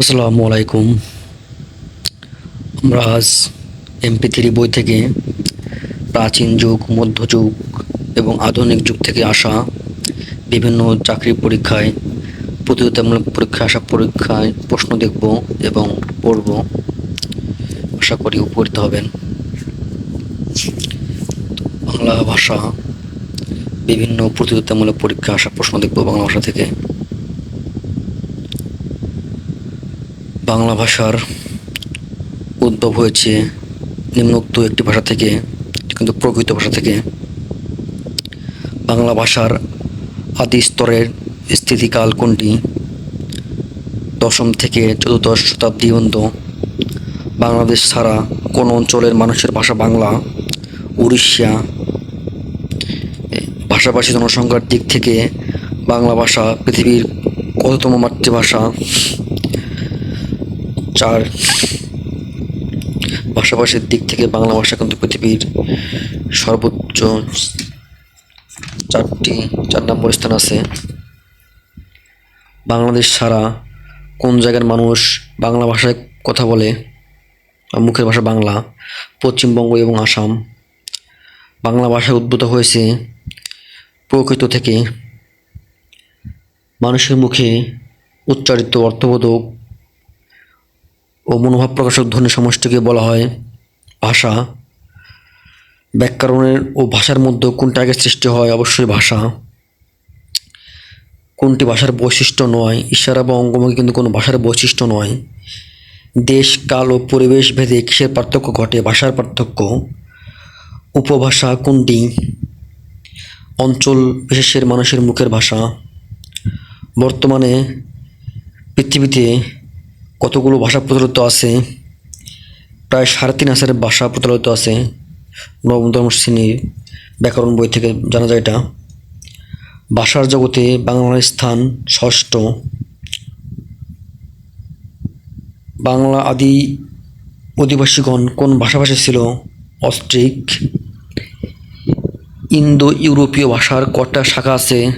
আসসালামু আলাইকুম আমরা আজ এমপি থ্রি বই থেকে প্রাচীন যুগ মধ্যযুগ এবং আধুনিক যুগ থেকে আসা বিভিন্ন চাকরি পরীক্ষায়, প্রতিযোগিতামূলক পরীক্ষায় আসা পরীক্ষায় প্রশ্ন দেখব এবং পড়ব। আশা করি উপকৃত হবেন। বাংলা ভাষা বিভিন্ন প্রতিযোগিতামূলক পরীক্ষা আসা প্রশ্ন দেখব বাংলা ভাষা থেকে। বাংলা ভাষার উদ্ভব হয়েছে নিম্নোক্ত একটি ভাষা থেকে, কিন্তু প্রকৃত ভাষা থেকে। বাংলা ভাষার আদি স্তরের স্থিতিকাল কোনটি? দশম থেকে চতুর্দশ শতাব্দী পর্যন্ত বাংলাদেশ ছাড়া কোন অঞ্চলের মানুষের ভাষা বাংলা, উড়িষ্যা ভাষাভাষী জনসংখ্যার দিক থেকে বাংলা ভাষা পৃথিবীর কততম মাতৃভাষা? চার ভাষাভাষীর দিক থেকে বাংলা ভাষা কিন্তু পৃথিবীর সর্বোচ্চ চারটি, চার নম্বর স্থান আছে। বাংলাদেশ ছাড়া কোন জায়গার মানুষ বাংলা ভাষায় কথা বলে মুখের ভাষা বাংলা? পশ্চিমবঙ্গ এবং আসাম। বাংলা ভাষা উদ্ভূত হয়েছে প্রকৃত থেকে। মানুষের মুখে উচ্চারিত অর্থবোধক ও মনোভাব প্রকাশক ধ্বনি সমষ্টিকে বলা হয় ভাষা। ব্যাকরণের ও ভাষার মধ্যে কোনটা আগে সৃষ্টি হয়? অবশ্যই ভাষা। কোনটি ভাষার বৈশিষ্ট্য নয়? ইশারা বা অঙ্গমুখী কিন্তু কোনো ভাষার বৈশিষ্ট্য নয়। দেশ, কাল ও পরিবেশ ভেদে কিসের পার্থক্য ঘটে? ভাষার পার্থক্য। উপভাষা কোনটি? অঞ্চল বিশেষের মানুষের মুখের ভাষা। বর্তমানে পৃথিবীতে কতগুলো ভাষা প্রচলিত আছে? প্রায় সাড়ে তিন হাজারের ভাষা প্রচলিত আছে। নবম দশম শ্রেণির ব্যাকরণ বই থেকে জানা যায় এটা। ভাষার জগতে বাংলার স্থান ষষ্ঠ। বাংলা আদি অধিবাসীগণ কোন ভাষাভাষী ছিল? অস্ট্রিক ইন্দো ইউরোপীয় ভাষার কটা শাখা আছে?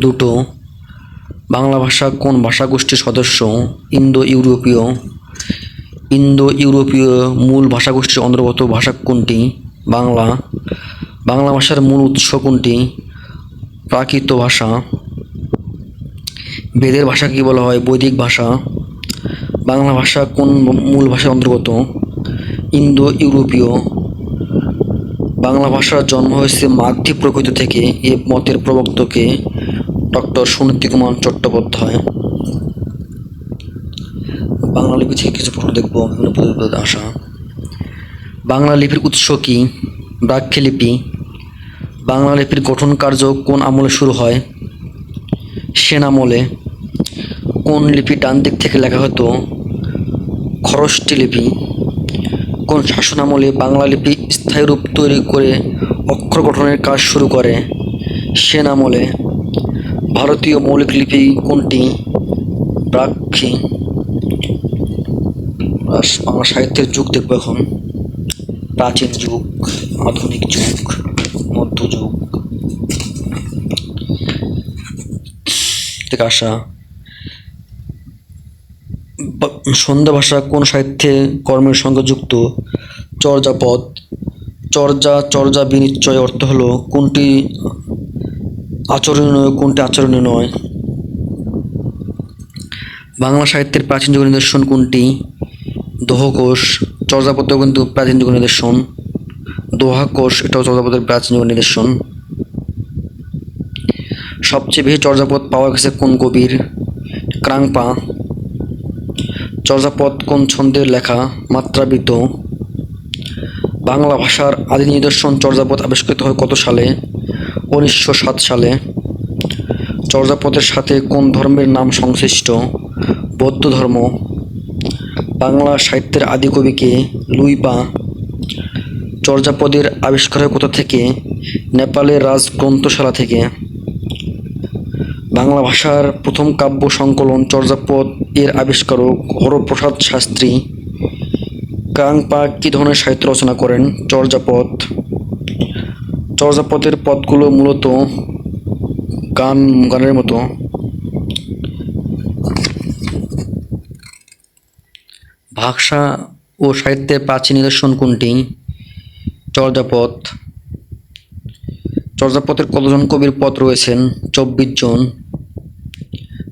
দুটো। বাংলা ভাষা কোন ভাষাগোষ্ঠীর সদস্য? ইন্দো ইউরোপীয় ইন্দো ইউরোপীয় মূল ভাষাগোষ্ঠীর অন্তর্গত ভাষা কোনটি? বাংলা। বাংলা ভাষার মূল উৎস কোনটি? প্রাকৃত ভাষা। বেদের ভাষা কি বলা হয়? বৈদিক ভাষা। বাংলা ভাষা কোন মূল ভাষার অন্তর্গত? ইন্দো ইউরোপীয় বাংলা ভাষার জন্ম হয়েছে মাগধী প্রকৃত থেকে, এ মতের প্রবক্তকে। ডক্টর সুনীতি কুমার চট্টোপাধ্যায়। বাংলা লিপি থেকে কিছু প্রশ্ন দেখব প্রতিবেদন আসা বাংলা লিপির উৎস কি? ব্রাহ্মী লিপি। বাংলা লিপির গঠন কার্য কোন আমলে শুরু হয়? সেন আমলে। কোন লিপি ডান দিক থেকে লেখা হতো? খরষ্টি লিপি। কোন শাসন আমলে বাংলা লিপি স্থায়ী রূপ তৈরি করে অক্ষর গঠনের কাজ শুরু করে? সেন আমলে। ভারতীয় মৌলিক লিপি কোনটি? ব্রাক্ষী আর বাংলা সাহিত্যের যুগ দেখব এখন। প্রাচীন যুগ, আধুনিক যুগ, মধ্যযুগ। থেকে আসা। সন্ধ্যা ভাষা কোন সাহিত্যে কর্মের সঙ্গে যুক্ত? চর্যাপদ। চর্যা চর্যা বিনিশ্চয় অর্থ হলো কোনটি আচরণীয়, কোনটি আচরণীয় নয়? বাংলা সাহিত্যের প্রাচীন যুগ নিদর্শন কোনটি? দোহকোষ, চর্যাপদেও কিন্তু প্রাচীন যুগের নিদর্শন। দোহাকোষ, এটাও চর্যাপদের প্রাচীন যুগের নিদর্শন। সবচেয়ে বেশি চর্যাপদ পাওয়া গেছে কোন কবির? ক্রাংপা। চর্যাপদ কোন ছন্দের লেখা? মাত্রাবৃত বাংলা ভাষার আদি নিদর্শন চর্যাপদ আবিষ্কৃত হয় কত সালে? উনিশশো সাত সালে চর্যাপদের সাথে কোন ধর্মের নাম সংশ্লিষ্ট? বৌদ্ধ ধর্ম, বাংলা সাহিত্যের আদি কবিকে লুইপা চর্যাপদের আবিষ্কার হয় কোথা থেকে, নেপালের রাজ গ্রন্থশালা থেকে? বাংলা ভাষার প্রথম কাব্য সংকলন চর্যাপদ এর আবিষ্কারক হরপ্রসাদ শাস্ত্রী কাংপা কী ধরনের সাহিত্য রচনা করেন চর্যাপদ? চর্যাপদের পদগুলো মূলত গান, গানের মতো। ভাষা ও সাহিত্যের প্রাচীন নিদর্শন কোনটি? চর্যাপদ চর্যাপদের কতজন কবির পদ রয়েছেন? চব্বিশ জন।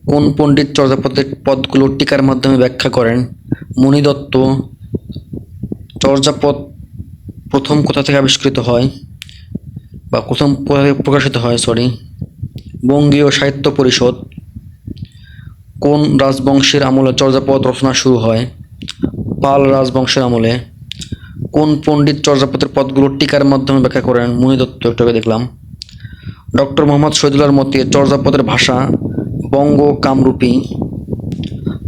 কোন পণ্ডিত চর্যাপদের পদগুলো টিকার মাধ্যমে ব্যাখ্যা করেন? মণি দত্ত চর্যাপদ প্রথম কোথা থেকে আবিষ্কৃত হয়? বা প্রথম কোথা প্রকাশিত হয় সরি বঙ্গীয় সাহিত্য পরিষদ, কোন রাজবংশের আমলে চর্যাপদ রচনা শুরু হয়, পাল রাজবংশের আমলে, কোন পণ্ডিত চর্যাপদের পদগুলো টিকার মাধ্যমে ব্যাখ্যা করেন, মুনি দত্ত একটু দেখলাম, ডক্টর মোহাম্মদ শহীদুল্লাহর মতে চর্যাপদের ভাষা বঙ্গ কামরূপী,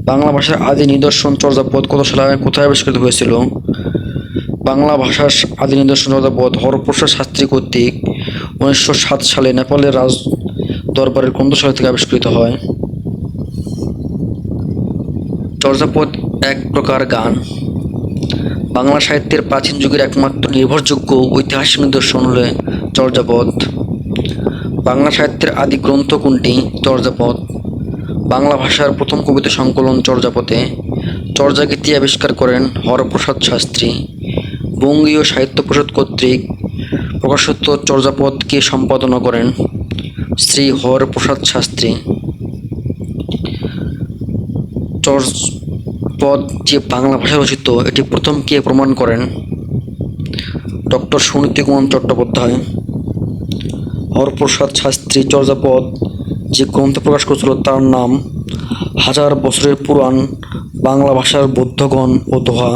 বাংলা ভাষার আদি নিদর্শন চর্যাপদ কত সালে, কোথায় আবিষ্কৃত হয়েছিল, বাংলা ভাষার আদি নিদর্শন চর্যাপদ হরপ্রসাদ শাস্ত্রী কর্তৃক উনিশশো সাত সালে নেপালের রাজ দরবারের গ্রন্থশালা থেকে আবিষ্কৃত হয়। চর্যাপদ এক প্রকার গান। বাংলা সাহিত্যের প্রাচীন যুগের একমাত্র নির্ভরযোগ্য ঐতিহাসিক নিদর্শন হল চর্যাপদ। বাংলা সাহিত্যের আদি গ্রন্থ কোনটি? চর্যাপদ। বাংলা ভাষার প্রথম কবিতা সংকলন চর্যাপদে। চর্যাগীতি আবিষ্কার করেন হরপ্রসাদ শাস্ত্রী। বঙ্গীয় সাহিত্য পরিষদ কর্তৃক প্রকাশিত চর্যাপদকে সম্পাদনা করেন শ্রী হরপ্রসাদ শাস্ত্রী। চর্যাপদ যে বাংলা ভাষায় রচিত, এটি প্রথম কে প্রমাণ করেন ডক্টর সুনীতি কুমার চট্টোপাধ্যায়। হরপ্রসাদ শাস্ত্রী চর্যাপদ যে গ্রন্থ প্রকাশ করেছিল, তার নাম হাজার বছরের পুরাণ বাংলা ভাষার বৌদ্ধগণ ও দোহা।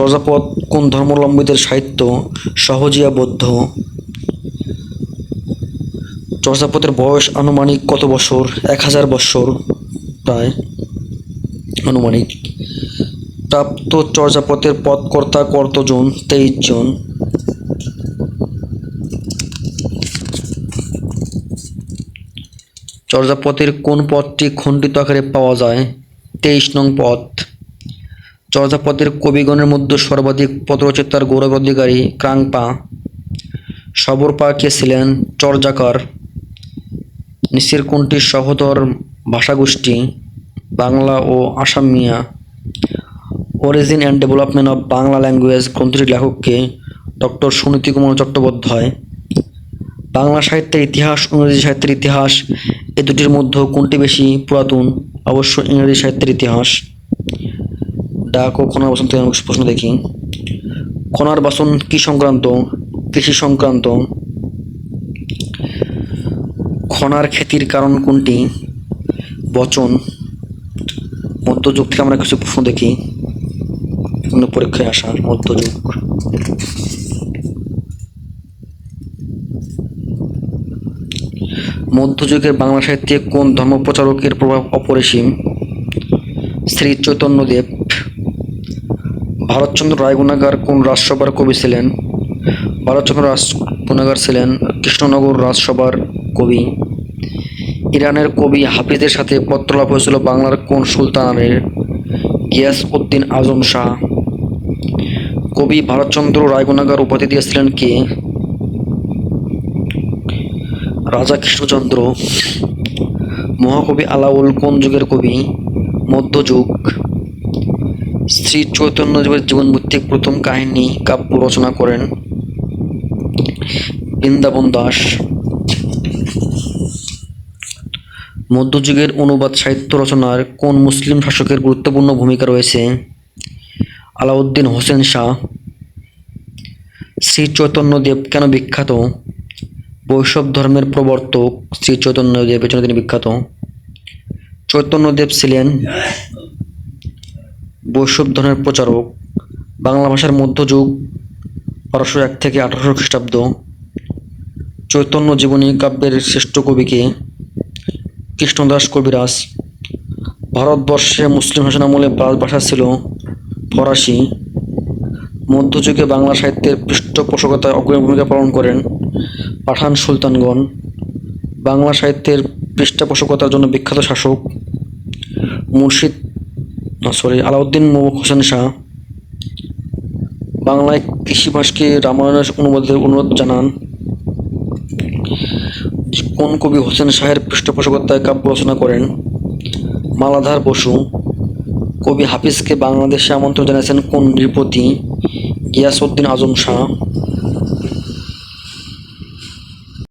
চর্যাপদ কোন ধর্মাবলম্বীদের সাহিত্য সহজিয়া বৌদ্ধ? চর্যাপদের বয়স আনুমানিক কত বছর? এক হাজার বছর প্রায় আনুমানিক। প্রাপ্ত চর্যাপদের পদকর্তা কর্তজন তেইশ জন। চর্যাপদের কোন পদটি খণ্ডিত আকারে পাওয়া যায়? তেইশ নং পদ। চর্যাপদের কবিগণের মধ্যে সর্বাধিক পদরচয়িতার গৌরব অধিকারী ক্রাংপা। সবরপা কে ছিলেন চর্যাকার নিচের কোনটি সহোদর ভাষাগোষ্ঠী, বাংলা ও Asamiya origin and development of Bangla language গ্রন্থটির লেখককে ডক্টর সুনীতি কুমার চট্টোপাধ্যায়। বাংলা সাহিত্যের ইতিহাস, ইংরেজি সাহিত্যের ইতিহাস, এ দুটির মধ্যে কোনটি বেশি পুরাতন? অবশ্য ইংরেজি সাহিত্যের ইতিহাস। ডাক ও খনার বাসন থেকে প্রশ্ন দেখি। খনার বাসন কি সংক্রান্ত? কৃষি সংক্রান্ত? খনার খ্যাতির কারণ কোনটি? বচন। মধ্যযুগ থেকে আমরা কিছু প্রশ্ন দেখি। বিভিন্ন পরীক্ষায় আসা মধ্যযুগ। মধ্যযুগের বাংলা সাহিত্যে কোন ধর্মপ্রচারকের প্রভাব অপরিসীম? শ্রী চৈতন্যদেব ভারতচন্দ্র রায়গুণাগার কোন রাজসভার কবি ছিলেন? ভারতচন্দ্র রাজগুণাগার ছিলেন কৃষ্ণনগর রাজসভার কবি। ইরানের কবি হাফিজের সাথে পত্রলাভ হয়েছিল বাংলার কোন সুলতানের? গিয়াস উদ্দিন আজম শাহ। কবি ভারতচন্দ্র রায়গুণাগার উপাধি দিয়েছিলেন কে? রাজা কৃষ্ণচন্দ্র। মহাকবি আলাউল কোন যুগের কবি? মধ্যযুগ। শ্রী চৈতন্যদেবের জীবনভিত্তিক প্রথম কাহিনী কাব্য রচনা করেন বৃন্দাবন দাস। মধ্যযুগের অনুবাদ সাহিত্য রচনার কোন মুসলিম শাসকের গুরুত্বপূর্ণ ভূমিকা রয়েছে? আলাউদ্দিন হোসেন শাহ। শ্রী চৈতন্যদেব কেন বিখ্যাত? বৈষ্ণব ধর্মের প্রবর্তক শ্রী চৈতন্যদেবের জন্য তিনি বিখ্যাত। চৈতন্যদেব ছিলেন বৈষ্ণব ধর্মের প্রচারক, বাংলা ভাষার মধ্যযুগ, বারোশো এক থেকে আঠারোশো খ্রিস্টাব্দ, চৈতন্য জীবনী কাব্যের শ্রেষ্ঠ কবিকে কৃষ্ণদাস কবিরাজ, ভারতবর্ষে মুসলিম শাসন আমলে ভাষা ছিল ফরাসি। মধ্যযুগে বাংলা সাহিত্যের পৃষ্ঠপোষকতায় অগ্রণী ভূমিকা পালন করেন পাঠান সুলতানগণ। বাংলা সাহিত্যের পৃষ্ঠপোষকতার জন্য বিখ্যাত শাসক মুর্শিদ সরি আলাউদ্দিন হোসেন শাহ। বাংলায় কৃষিভাষকে রামায়ণের অনুবাদের অনুরোধ জানান। কোন কবি হোসেন শাহের পৃষ্ঠপোষকতায় কাব্য রচনা করেন? মালাধার বসু। কবি হাফিজকে বাংলাদেশে আমন্ত্রণ জানিয়েছেন কোন নৃপতি? গিয়াসউদ্দিন আজম শাহ।